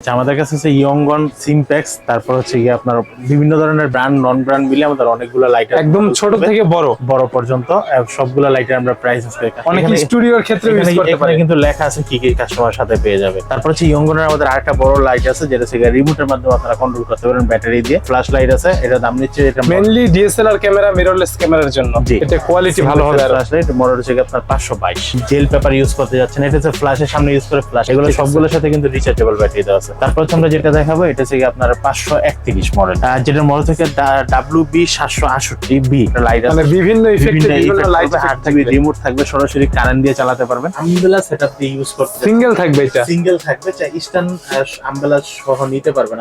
আচ্ছা, আমাদের কাছে হচ্ছে ইয়ংগন সিমপ্যাক্স তারপর হচ্ছে গিয়ে আপনার বিভিন্ন ধরনের ব্র্যান্ড নন ব্র্যান্ড মিলে আমাদের অনেকগুলো লাইট একদম ছোট থেকে বড়। বড় পর্যন্ত সবগুলো লাইটের আমরা প্রাইস আছে অনেক স্টুডিওর ক্ষেত্রে ইউজ করতে পারে। কিন্তু লেখা আছে কি কি কাস্টমার সাথে পেয়ে যাবে। তারপর হচ্ছে ইয়ংগনের আমাদের আরেকটা বড় লাইট আছে যেটা হচ্ছে রিমোটের মাধ্যমে আপনারা কন্ট্রোল করতে পারেন ব্যাটারি দিয়ে। ফ্ল্যাশ লাইট আছে এটা দাম নিচ্ছে এটা মেইনলি ডিএসএলআর ক্যামেরা মিররলেস ক্যামেরার জন্য। এটা কোয়ালিটি ভালো হবে আর। ফ্ল্যাশ লাইট মডেল হচ্ছে আপনার পাঁচশো বাইশ। জেল পেপার ইউজ করতে যাচ্ছেন এটা হচ্ছে ফ্ল্যাশের সামনে ইউজ করে ফ্ল্যাশ এগুলো সবগুলোর সাথে কিন্তু রিচার্জেবল ব্যাটারি দেওয়া আছে। তারপর আমরা যেটা দেখাবো এটা হচ্ছে আপনার পাঁচশো একত্রিশ মডেল যেটার মডেল থেকে ডাব্লিউ বি সাতশো আটষট্টি বি লাইট মানে আছে। বিভিন্ন ইফেক্টে থাকবে লাইট রিমোট থাকবে। সরাসরি কারেন্ট দিয়ে চালাতে পারবেন। আমবেলা সেটআপ দিয়ে ইউজ করতে সিঙ্গেল থাকবে এটা। সিঙ্গেল থাকবে চাই ইস্টার্ন আমবেলা সহ নিতে পারবেন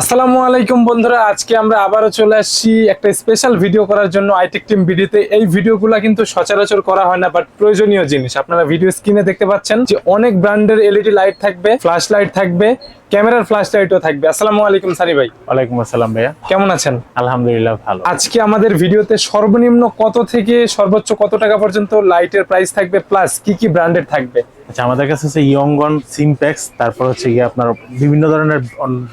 আসসালামু আলাইকুম বন্ধুরা, আজকে আমরা আবারও চলে আসছি একটা স্পেশাল ভিডিও করার জন্য আইটেক টিম ভিডিওতে। এই ভিডিওগুলো কিন্তু সচরাচর করা হয় না বাট প্রয়োজনীয় জিনিস। আপনারা ভিডিও স্ক্রিনে দেখতে পাচ্ছেন যে অনেক ব্র্যান্ডের এলইডি লাইট থাকবে ফ্ল্যাশ লাইট থাকবে ক্যামেরার ফ্ল্যাশ লাইটও থাকবে। আসসালামু আলাইকুম সারি ভাই। ওয়ালাইকুম আসসালাম ভাইয়া। কেমন আছেন? আলহামদুলিল্লাহ ভালো। আজকে আমাদের ভিডিওতে সর্বনিম্ন কত থেকে সর্বোচ্চ কত টাকা পর্যন্ত লাইটের প্রাইস থাকবে প্লাস কি কি ব্র্যান্ডের থাকবে? আচ্ছা আমাদের কাছে হচ্ছে ইয়ংগন সিমপ্যাক্স তারপর হচ্ছে গিয়ে আপনার বিভিন্ন ধরনের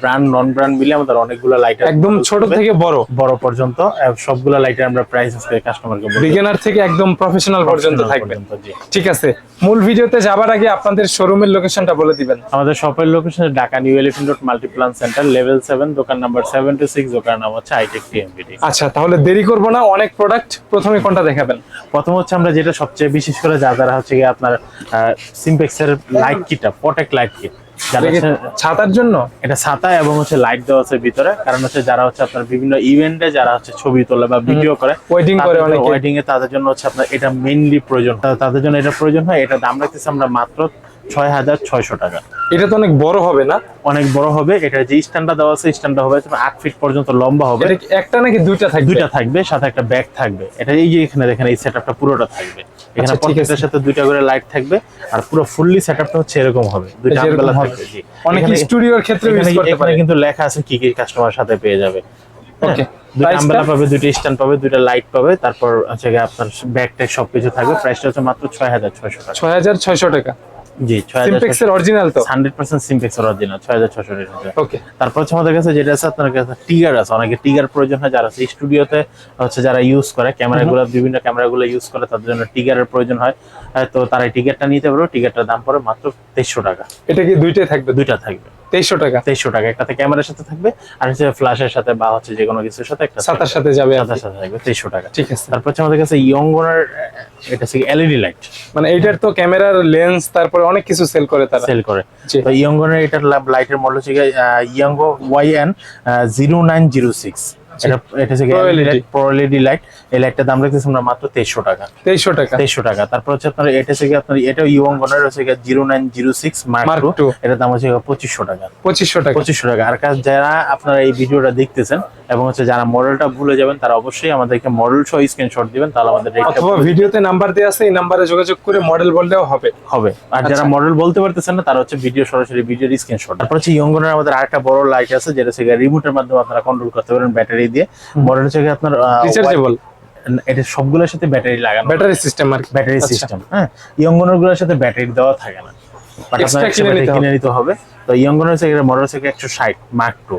ব্র্যান্ড নন ব্র্যান্ড মিলে আমাদের অনেকগুলো লাইট একদম ছোট থেকে বড়। বড় পর্যন্ত সবগুলো লাইটের আমরা প্রাইস আজকে কাস্টমারকে বলি বিগিনার থেকে একদম প্রফেশনাল পর্যন্ত থাকবে। ঠিক আছে। মূল ভিডিওতে যাবার আগে আপনাদের শোরুমের লোকেশনটা বলে দিবেন। আমাদের শপের location Dhaka New Elephant Road Multiplan Center level seven দোকান নাম্বার সেভেন টু সিক্স দোকান নাম হচ্ছে আইটেক টিএমবিডি আচ্ছা তাহলে দেরি করব না অনেক প্রোডাক্ট প্রথমে কোনটা দেখাবেন? প্রথম হচ্ছে আমরা যেটা সবচেয়ে বিশেষ করে যা যারা হচ্ছে গিয়ে আপনার সিমপ্যাক্সের লাইট কিটা প্রোটেক্ট লাইট কিট ছাতার জন্য? এটা ছাতা এবং হচ্ছে লাইট দেওয়া আছে ভিতরে কারণ হচ্ছে যারা হচ্ছে আপনার বিভিন্ন ইভেন্টে যারা হচ্ছে ছবি তোলে বা ভিডিও করে Waiting করে অনেকে। ওয়েডিং এ তাদের জন্য হচ্ছে আপনার এটা মেইনলি প্রয়োজন। তাদের জন্য এটা প্রয়োজন হয় এটা দাম রাখতেছি আমরা মাত্র ছয় হাজার ছয়শো টাকা। এটা তো অনেক বড় হবে না? অনেক বড় হবে এটা যে স্ট্যান্ডটা দেওয়া আছে স্ট্যান্ডটা হবে আট ফিট পর্যন্ত লম্বা হবে। একটা নাকি দুইটা থাকবে? দুইটা থাকবে সাথে একটা ব্যাগ থাকবে। এটা এই যে এখানে দেখেন এই সেটআপটা পুরোটা থাকবে। এখানে আচ্ছা, প্রত্যেকটার সাথে দুইটা করে লাইট থাকবে আর পুরো ফুললি সেটআপটা হচ্ছে এরকম হবে। দুইটা হবে। থাকবে অনেক স্টুডিওর ক্ষেত্রে ইউজ এখানে করতে পারে। কিন্তু লেখা আছে কি কি কাস্টমার সাথে পেয়ে যাবে। হ্যাঁ. দুইটা আমবেলা পাবে দুইটা স্ট্যান্ড পাবে দুইটা লাইট পাবে তারপর হচ্ছে আপনার ব্যাগ ট্যাগ সবকিছু থাকবে। প্রাইসটা হচ্ছে মাত্র ছয় হাজার ছয়শো টাকা। ছয় হাজার ছয়শো টাকা। জি অরিজিনাল তো? অরিজিনাল টাকা ওকে তারপর হচ্ছে আমাদের কাছে যেটা আছে আপনার কাছে টিগার আছে। অনেকে টিগার প্রয়োজন হয় যারা স্টুডিওতে হচ্ছে যারা ইউজ করে ক্যামেরাগুলো বিভিন্ন ক্যামেরাগুলো ইউজ করে তাদের জন্য টিগারের প্রয়োজন হয়। তো তারা টিগারটা নিতে পারবে। টিগারটার দাম পড়ে মাত্র তেইশো টাকা। এটা কি দুইটাই থাকবে? দুইটা থাকবে। তেইশশো টাকা। তেইশশো টাকা। একটাতে ক্যামেরার সাথে থাকবে আর হচ্ছে ফ্ল্যাশের সাথে বা হচ্ছে যে কোনো কিছুর সাথে একটা সাতার সাথে যাবে সাতার সাথে থাকবে তেইশশো টাকা। ঠিক আছে। তারপর হচ্ছে আমাদের কাছে ইয়ংগনের এটা হচ্ছে এলইডি লাইট। মানে এইটার তো ক্যামেরার লেন্স তারপরে অনেক কিছু সেল করে তারা। সেল করে। তো ইয়ংগনের এটার লাইটের মডেল হচ্ছে Yongnuo Y N zero nine zero six এটা এটা হচ্ছে Pro LED pro LED light এই লাইটটার দাম রাখতেছি আমরা মাত্র টাকা। টাকা। টাকা। তারপর হচ্ছে আপনার এটা আপনার এটা ইয়ংগনের হচ্ছে zero nine zero six mark Mark এটার দাম হচ্ছে পঁচিশশো টাকা। পঁচিশশো টাকা। পঁচিশশো টাকা। আর কাজ যারা আপনারা এই ভিডিওটা দেখতেছেন এবং হচ্ছে যারা মডেলটা ভুলে যাবেন তারা অবশ্যই আমাদেরকে মডেল সহ স্ক্রিনশট দিবেন তাহলে আমাদের অথবা ভিডিওতে নাম্বার দেওয়া আছে এই নাম্বারে যোগাযোগ করে মডেল বললেও হবে। হবে। আর যারা আচ্ছা। মডেল বলতে পারতেছেন না তারা হচ্ছে ভিডিও সরাসরি ভিডিওর স্ক্রিনশট তারপর হচ্ছে ইয়ঙ্গনের আমাদের আরেকটা বড় লাইট আছে যেটা হচ্ছে রিমোটের মাধ্যমে আপনারা কন্ট্রোল করতে পারেন ব্যাটারি দিয়ে। মডেল হচ্ছে আপনার রিচার্জেবল এটা সবগুলোর সাথে ব্যাটারি লাগানো ব্যাটারি সিস্টেম আর ব্যাটারি আচ্ছা। সিস্টেম হ্যাঁ। ইয়ঙ্গনেরগুলোর সাথে ব্যাটারি দেওয়া থাকে না। কিনে নিতে হবে। তো ইয়ঙ্গনের মডেল হচ্ছে একশো ষাট মার্ক টু।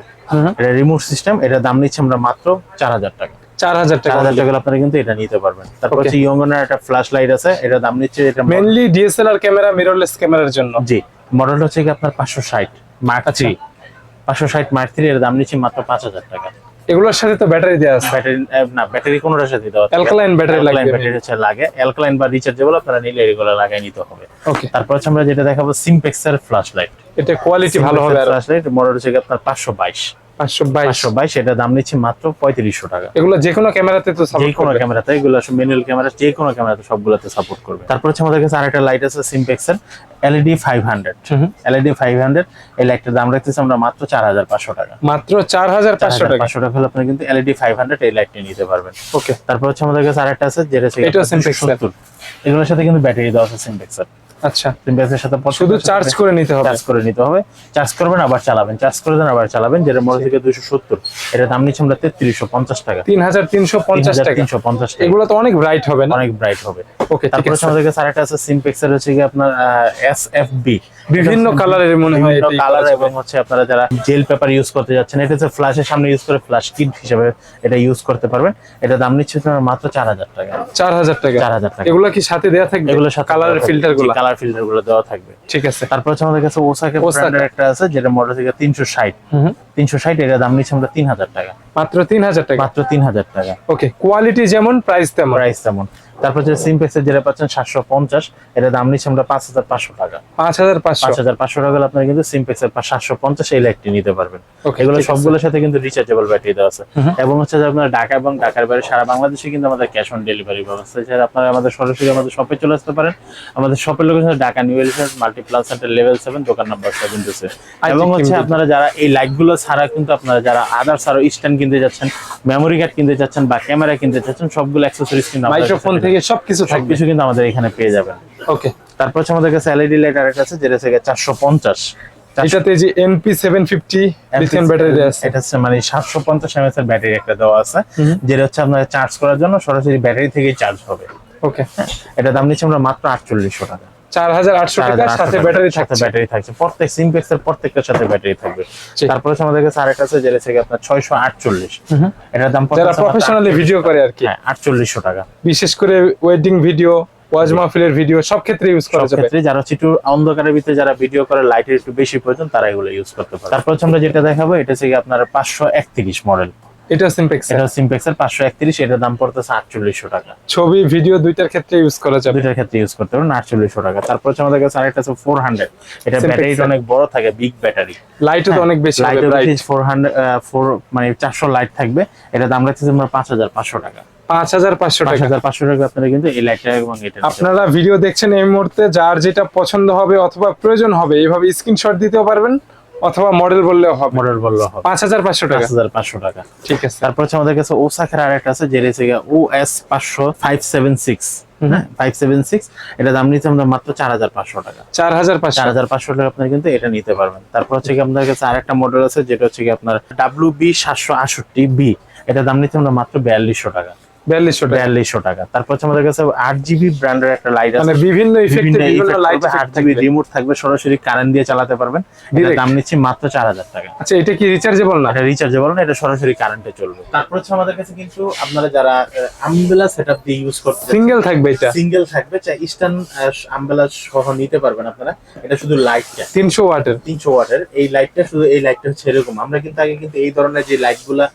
এটা রিমোট সিস্টেম এটা দাম নিচ্ছে আমরা মাত্র চার হাজার টাকা। চার হাজার টাকা। হাজার টাকা আপনারা কিন্তু এটা নিতে পারবেন। তারপর Okay. হচ্ছে ইয়ঙ্গনের একটা ফ্ল্যাশ লাইট আছে এটা দাম নিচ্ছে এটা মেনলি ডিএসএলআর ক্যামেরা মিররলেস ক্যামেরার জন্য। জি। মডেলটা হচ্ছে কি আপনার পাঁচশো ষাট মার্ক আচ্ছা। থ্রি পাঁচশো ষাট মার্ক থ্রি এর দাম নিচ্ছে মাত্র পাঁচ হাজার টাকা। এগুলোর সাথে তো ব্যাটারি দেওয়া আছে। ব্যাটারি না ব্যাটারি কোনোটার সাথে দেওয়া Alkaline battery লাগবে। ব্যাটারি হচ্ছে লাগে। অ্যালকালাইন বা রিচার্জেবল আপনারা নিলে এগুলো লাগাই নিতে হবে। ওকে তারপর হচ্ছে আমরা যেটা দেখাবো সিমপেক্সের ফ্ল্যাশ লাইট এটা কোয়ালিটি ভালো হবে আর। লাইট মডেল হচ্ছে আপনার পাঁচশো বাইশ। পাঁচশো বাইশ। পাঁচশো বাইশ এটা দাম নিচ্ছে মাত্র পঁয়ত্রিশশো টাকা। এগুলো যে কোনো ক্যামেরাতে তো যে সাপোর্ট কোনো করবে। ক্যামেরাতে এগুলো ম্যানুয়াল ক্যামেরা যে কোনো ক্যামেরাতে সবগুলোতে সাপোর্ট করবে। তারপর হচ্ছে আমাদের কাছে আরেকটা লাইট আছে সিমপেক্সের এলইডি ফাইভ হান্ড্রেড হুম। এলইডি ফাইভ হান্ড্রেড এই লাইটটার দাম রাখতেছি আমরা মাত্র চার হাজার পাঁচশো টাকা। মাত্র চার হাজার পাঁচশো টাকা। পাঁচশো টাকা হলে আপনি কিন্তু এলইডি ফাইভ হান্ড্রেড এই লাইটটি নিতে পারবেন। ওকে তারপর হচ্ছে আমাদের কাছে আরেকটা আছে যেটা এর। 270 এগুলোর সাথে কিন্তু ব্যাটারি দেওয়া আছে সিমপেক্সের আচ্ছা সিমপেক্সের সাথে শুধু চার্জ করে নিতে হবে। চার্জ করে নিতে হবে। চার্জ করবেন আবার চালাবেন। চার্জ করে দেন আবার চালাবেন যেটা মডেল থেকে দুইশো সত্তর। এটা দাম নিচ্ছে আমরা তেত্রিশশো পঞ্চাশ টাকা। তিন হাজার তিনশো পঞ্চাশ টাকা। তিনশো পঞ্চাশ টাকা। এগুলো তো অনেক ব্রাইট হবে না? অনেক ব্রাইট হবে। ওকে ঠিক আছে। আমাদের কাছে আরেকটা আছে হচ্ছে কি আপনার এস এফ বি বিভিন্ন কালারের মনে হয় এটাই কালার এবং হচ্ছে আপনারা যারা জেল পেপার ইউজ করতে যাচ্ছেন এটা হচ্ছে ফ্ল্যাশের সামনে ইউজ করে ফ্ল্যাশ কিট হিসেবে এটা ইউজ করতে পারবেন। এটা দাম নিচ্ছে তোমার মাত্র চার হাজার টাকা। চার হাজার টাকা। চার হাজার টাকা। এগুলা কি সাথে দেয়া থাকবে? এগুলোর সাথে কালারের ফিল্টারগুলো? কালার ফিল্টারগুলো দেওয়া থাকবে। ঠিক আছে। তারপর হচ্ছে আমাদের কাছে ওসাকা। ব্র্যান্ডের একটা আছে যেটা মডেল থেকে তিনশো ষাট। হুম। তিনশো ষাট এটা দাম নিচ্ছে আমরা তিন হাজার টাকা। মাত্র তিন হাজার টাকা? মাত্র তিন হাজার টাকা। ওকে কোয়ালিটি যেমন প্রাইস তেমন। প্রাইস তেমন। তারপর হচ্ছে সিমপেক্সের যেটা পাচ্ছেন সাতশো পঞ্চাশ এটা দাম নিচ্ছে আমরা পাঁচ হাজার পাঁচশো টাকা। পাঁচ হাজার পাঁচ হাজার পাঁচশো টাকা আপনারা কিন্তু সিমপেক্সের সাতশো পঞ্চাশ এই লাইটটি নিতে পারবেন। এগুলো সবগুলোর সাথে কিন্তু রিচার্জেবল ব্যাটারি দেওয়া আছে। এবং হচ্ছে যে আপনার ঢাকা এবং ঢাকার বাইরে সারা বাংলাদেশে কিন্তু আমাদের ক্যাশ অন ডেলিভারি ব্যবস্থা এছাড়া আপনারা আমাদের সরাসরি আমাদের শপে চলে আসতে পারেন। আমাদের শপের location Dhaka New Elephant Multiplan Center level seven দোকান নাম্বার সেভেন টু এবং হচ্ছে আপনারা যারা এই লাইটগুলো ছাড়া কিন্তু আপনারা যারা আদার্স আরও স্ট্যান্ড কিনতে যাচ্ছেন মেমোরি কার্ড কিনতে যাচ্ছেন বা ক্যামেরা কিনতে যাচ্ছেন সবগুলো অ্যাক্সেসরিজ কিন্তু মাইক্রোফোন থেকে সবকিছু থাকবে। সবকিছু কিন্তু আমাদের এখানে পেয়ে যাবেন। ওকে। তারপর হচ্ছে আমাদের কাছে এলইডি লাইট আরেকটা আছে যেটা থেকে চারশো পঞ্চাশ। এটাতে যে MP seven fifty lithium battery আছে। এটা হচ্ছে মানে সাতশো পঞ্চাশ এমএস এর ব্যাটারি একটা দেওয়া আছে যেটা হচ্ছে আপনার চার্জ করার জন্য সরাসরি ব্যাটারি থেকেই চার্জ হবে। ওকে। এটা দাম নিচ্ছে আমরা মাত্র আটচল্লিশশো টাকা। টাকা সাথে ব্যাটারি থাকছে। ব্যাটারি থাকছে। প্রত্যেক সিমপেক্স এর প্রত্যেকটার সাথে ব্যাটারি থাকবে। তারপর আমাদের কাছে আরেকটা আছে যেটা থেকে আপনার ছয়শো আটচল্লিশ। হুম। এটার দাম যারা প্রফেশনালি ভিডিও করে আর কি। হ্যাঁ আটচল্লিশশো টাকা। বিশেষ করে ওয়েডিং ভিডিও ওয়াজ মাহফিলের ভিডিও সব ক্ষেত্রে ইউজ করা সব যাবে। ক্ষেত্রে যারা একটু অন্ধকারের ভিতরে যারা ভিডিও করে লাইটের একটু বেশি প্রয়োজন তারা এগুলো ইউজ করতে পারে তারপর আমরা যেটা দেখাবো এটা হচ্ছে কি আপনার পাঁচশো একত্রিশ মডেল এটা সিম্পেক্স এটা সিমপেক্স এর এটার দাম পড়তেছে আটচল্লিশশো টাকা। ছবি ভিডিও দুইটার ক্ষেত্রে ইউজ করা যাবে। দুইটার ক্ষেত্রে ইউজ করতে পারেন আটচল্লিশশো টাকা। তারপর হচ্ছে আমাদের কাছে আরেকটা আছে ফোর হান্ড্রেড এটা Simpex ব্যাটারিটা অনেক বড় থাকে বিগ ব্যাটারি লাইটও তো অনেক বেশি হবে মানে চারশো লাইট থাকবে। এটা দাম রাখতেছে আমরা পাঁচ হাজার পাঁচশো টাকা। পাঁচ হাজার পাঁচশো টাকা। পাঁচশো টাকা আপনারা কিন্তু এই লাইটটা এবং এটা আপনারা ভিডিও দেখছেন এই মুহূর্তে যার যেটা পছন্দ হবে অথবা প্রয়োজন হবে এইভাবে স্ক্রিনশট দিতেও পারবেন। অথবা মডেল বললেও হবে। মডেল বলল হবে। পাঁচ হাজার পাঁচশো টাকা। পাঁচ হাজার পাঁচশো টাকা। ঠিক আছে। তারপর হচ্ছে আমাদের কাছে ওসাকের আরেকটা আছে যেটা হচ্ছে ও এস পাঁচশো ফাইভ সেভেন সিক্স হ্যাঁ এটা দাম আমরা মাত্র চার হাজার পাঁচশো টাকা। চার হাজার চার হাজার পাঁচশো টাকা আপনার কিন্তু এটা নিতে পারবেন। তারপর হচ্ছে কি আপনার কাছে আরেকটা মডেল আছে যেটা হচ্ছে কি আপনার ডাব্লিউ বি সাতশো আষট্টি বি এটা দাম আমরা মাত্র বিয়াল্লিশশো টাকা। বিয়াল্লিশশো টাকা। বিয়াল্লিশশো টাকা। তারপর হচ্ছে আমাদের কাছে আট ব্র্যান্ডের একটা লাইট আছে। মানে বিভিন্ন ইফেক্টে বিভিন্ন লাইট আট রিমোট থাকবে। সরাসরি কারেন্ট দিয়ে চালাতে পারবেন। এটা দাম নিচ্ছি মাত্র চার হাজার টাকা। আচ্ছা এটা কি রিচার্জেবল না? এটা রিচার্জেবল না এটা সরাসরি কারেন্টে চলবে। তারপর হচ্ছে আমাদের কাছে কিন্তু আপনারা যারা আমবেলা সেটআপ দিয়ে ইউজ করতে সিঙ্গেল থাকবে এটা? সিঙ্গেল থাকবে চাই ইস্টার্ন আমবেলা সহ নিতে পারবেন আপনারা। এটা শুধু লাইটটা তিনশো ওয়াটের? তিনশো ওয়াটের। এই লাইটটা শুধু এই লাইটটা হচ্ছে এরকম। আমরা কিন্তু আগে কিন্তু এই ধরনের যে লাইটগুলা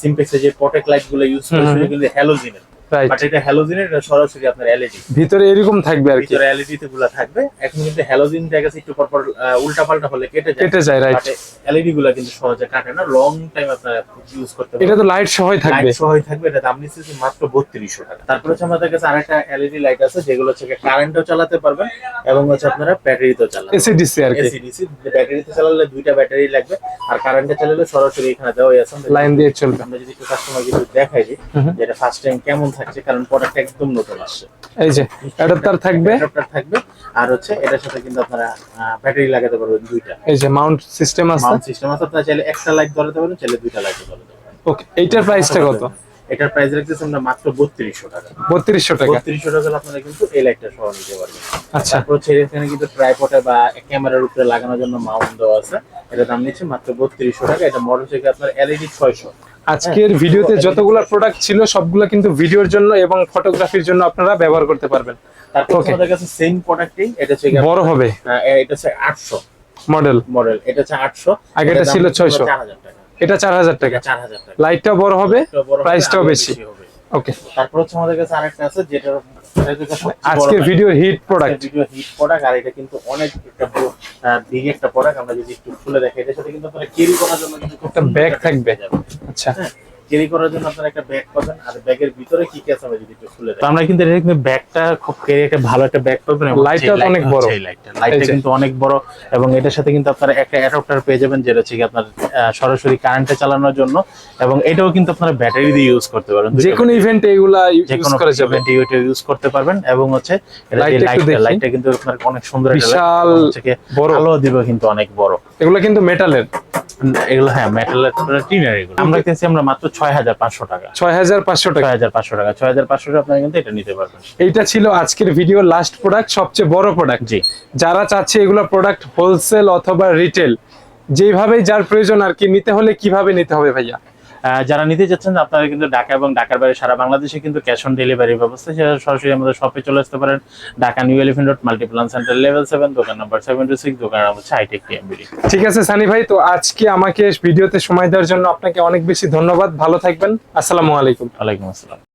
সিমপেক্সের যে পটেক লাইটগুলো ইউজ হুম, করেছিল হুম। কিন্তু হ্যালোজিনের রাইট বাট এটা হ্যালোজিনের সরাসরি আপনার এলইডি ভিতরে এরকম থাকবে আর কি। ভিতরে এলইডি তে গুলা থাকবে। এখন কিন্তু হ্যালোজিন দেখা গেছে একটু পর পর উল্টা পাল্টা হলে কেটে যায়। কেটে যায় রাইট এলইডি গুলা কিন্তু সহজে কাটে না। লং টাইম আপনারা ইউজ করতে এটা তো লাইট সহই থাকবে। লাইট সহই থাকবে। এটা দাম নিচ্ছে মাত্র বত্রিশশো টাকা। তারপর হচ্ছে আমাদের কাছে আরেকটা এলইডি লাইট আছে যেগুলো হচ্ছে কারেন্টও চালাতে পারবেন এবং হচ্ছে আপনারা ব্যাটারিতেও চালাতে এসিডিসি আর কি। এসিডিসি ব্যাটারিতে চালালে দুইটা ব্যাটারি লাগবে। আর কারেন্টে চালালে সরাসরি এখানে দেওয়াই আছে। লাইন দিয়ে চলবে। আমরা যদি একটু কাস্টমার কিছু দেখাই দিই হুম। যেটা ফার্স্ট টাইম কেমন থাকছে কারণ প্রোডাক্ট একদম নতুন আসছে। এই যে অ্যাডাপ্টার থাকবে? অ্যাডাপ্টার থাকবে। আর হচ্ছে এটার সাথে কিন্তু আপনারা ব্যাটারি লাগাতে পারবেন দুইটা। এই যে মাউন্ট সিস্টেম আছে? মাউন্ট সিস্টেম আছে আপনারা চাইলে একটা লাইট ধরাতে পারেন চাইলে দুইটা লাইট ধরাতে পারেন। ওকে এইটার প্রাইসটা কত? এটার প্রাইস রাখতেছি আমরা মাত্র বত্রিশশো টাকা। বত্রিশশো টাকা। বত্রিশশো টাকা আপনারা কিন্তু এই লাইটটা সহ নিতে পারবেন। আচ্ছা। তারপর হচ্ছে এখানে কিন্তু ট্রাইপডে বা ক্যামেরার উপরে লাগানোর জন্য মাউন্ট দেওয়া আছে। এটা দাম নিচ্ছে মাত্র বত্রিশশো টাকা। এটা মডেল থেকে আপনার এলইডি ছয়শো। আজকের ভিডিওতে যতগুলো প্রোডাক্ট ছিল সবগুলো কিন্তু ভিডিওর জন্য এবং ফটোগ্রাফির জন্য আপনারা ব্যবহার করতে পারবেন। তারপর আমাদের কাছে সেম প্রোডাক্টই এটা হচ্ছে বড় হবে। এটা হচ্ছে আটশো মডেল মডেল এটা হচ্ছে আটশো। আগেরটা ছিল 600 চার হাজার টাকা। এটা চার হাজার টাকা। লাইটটা বড় হবে প্রাইসটাও বেশি হবে। ওকে তারপর হচ্ছে আমাদের কাছে আরেকটা আছে যেটা আজকে। ভিডিওর hit product video hit product আর এটা কিন্তু অনেক একটা বিগ একটা প্রোডাক্ট আমরা যদি একটু খুলে দেখি এটা সাথে কিন্তু আপনারা ক্যারি করার জন্য কিন্তু একটা ব্যাগ থাকবে। আচ্ছা। ক্যারি করার জন্য আপনারা একটা ব্যাগ পাবেন আর ব্যাগের ভিতরে কি কি আছে আমরা যদি একটু খুলে দেখি। আমরা কিন্তু ব্যাগটা খুব ক্যারি একটা ভালো একটা ব্যাগ পাবেন এবং Light সেই টা তো অনেক বড়। লাইটটা লাইটটা কিন্তু অনেক বড় এবং এটার সাথে কিন্তু আপনারা একটা অ্যাডাপ্টার পেয়ে যাবেন যেটা হচ্ছে কি আপনার সরাসরি কারেন্টে চালানোর জন্য এবং এটাও কিন্তু আপনারা ব্যাটারি দিয়ে ইউজ করতে পারবেন যে কোনো ইভেন্টে এগুলা ইউজ করা যাবে। ইভেন্টে ইউজ করতে পারবেন এবং হচ্ছে লাইটটা লাইটটা কিন্তু আপনার অনেক সুন্দর একটা বিশাল বড়। আলো দিবে কিন্তু অনেক বড়। এগুলো কিন্তু মেটালের এগুলো হ্যাঁ মেটালের টিনের এগুলো। আমরা দেখতেছি আমরা মাত্র ছয় হাজার পাঁচশো টাকা। ছয় হাজার পাঁচশো টাকা। ছয় হাজার পাঁচশো টাকা। ছয় হাজার পাঁচশো টাকা আপনারা কিন্তু এটা নিতে পারবেন। এইটা ছিল আজকের ভিডিও লাস্ট প্রোডাক্ট সবচেয়ে বড় প্রোডাক্ট জি। যারা চাচ্ছে এগুলো প্রোডাক্ট হোলসেল অথবা রিটেল যেভাবে যার প্রয়োজন আর কি নিতে হলে কীভাবে নিতে হবে ভাইয়া? যারা নিতে চাচ্ছেন আপনারা কিন্তু ঢাকা এবং ঢাকার বাইরে সারা বাংলাদেশে কিন্তু ক্যাশ অন ডেলিভারি ব্যবস্থা। সেটা সরাসরি আমাদের শপে চলে আসতে পারেন। Dhaka New Elephant Road Multiplan Center level seven দোকান নাম্বার সেভেন টু সিক্স দোকান নাম হচ্ছে হাইটেক টিএমবিডি ঠিক আছে সানি ভাই তো আজকে আমাকে ভিডিওতে সময় দেওয়ার জন্য আপনাকে অনেক বেশি ধন্যবাদ। ভালো থাকবেন। আসসালামু আলাইকুম। ওয়ালাইকুম আসসালাম।